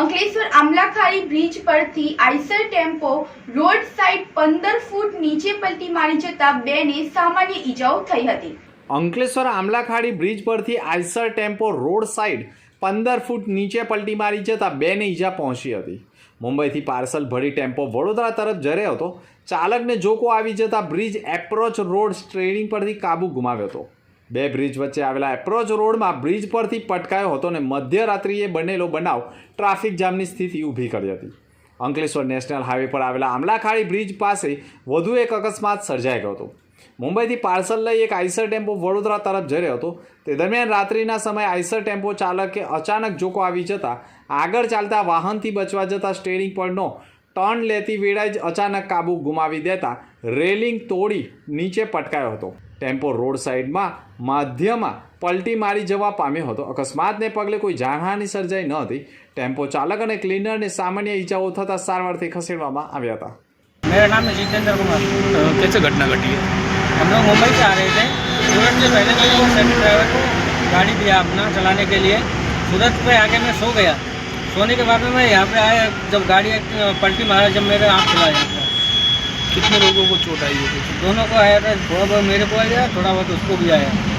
Ankleshwar Amlakhadi bridge પરથી Eicher tempo road side પંદર foot નીચે પલટી મારી જતા બેને સામાન્ય ઈજાઓ થઈ હતી. અંકલેશ્વર આમલાખાડી બ્રિજ પરથી આઈસર ટેમ્પો રોડ સાઈડ પંદર ફૂટ નીચે પલટી મારી જતાં બેને ઈજા પહોંચી હતી. મુંબઈથી પાર્સલ ભરી ટેમ્પો વડોદરા તરફ જઈ રહ્યો હતો. ચાલકને જોકો આવી જતાં બ્રિજ એપ્રોચ રોડ ટ્રેનિંગ પરથી કાબુ ગુમાવ્યો હતો. બે બ્રિજ વચ્ચે આવેલા એપ્રોચ રોડમાં બ્રિજ પરથી પટકાયો હતો અને મધ્યરાત્રિએ બનેલો બનાવ ટ્રાફિક જામની સ્થિતિ ઊભી કરી હતી. અંકલેશ્વર નેશનલ હાઈવે પર આવેલા આમલાખાળી બ્રિજ પાસે વધુ એક અકસ્માત સર્જાઈ ગયો હતો. મુંબઈથી પાર્સલ લઈ એક આઈસર ટેમ્પો વડોદરા તરફ જઈ રહ્યો હતો. તે દરમિયાન રાત્રિના સમયે આઈસર ટેમ્પો ચાલકે અચાનક જોકો આવી જતાં આગળ ચાલતા વાહનથી બચવા જતાં સ્ટેરિંગ પરનો ટર્ન લેતી વેળાએ જ અચાનક કાબુ ગુમાવી દેતા રેલિંગ તોડી નીચે પટકાયો હતો ટેમ્પો રોડ સાઈડમાં માધ્યમાં પલટી મારી જવા પામ્યો હતો અકસ્માતને પગલે કોઈ જાનહાની સર્જાઈ ન હતી ટેમ્પો ચાલક અને ક્લીનરને સામાન્ય ઈજાઓ થતાં સારવારથી ખસેડવામાં આવ્યા હતા मेरा नाम है जितेंद्र कुमार अ, कैसे घटना घटी है हम लोग मुंबई से आ रहे थे सूरत से पहले मैंने वो सेकंड ड्राइवर को गाड़ी दिया अपना चलाने के लिए सूरत पे आके मैं सो गया सोने के बाद में मैं यहाँ पे आया जब गाड़ी अ, पलटी मारा जब मेरे आँख खुला यहाँ पे कितने लोगों को चोट आई है कुछ दोनों को आया था थोड़ा बहुत मेरे को आया थोड़ा बहुत उसको भी आया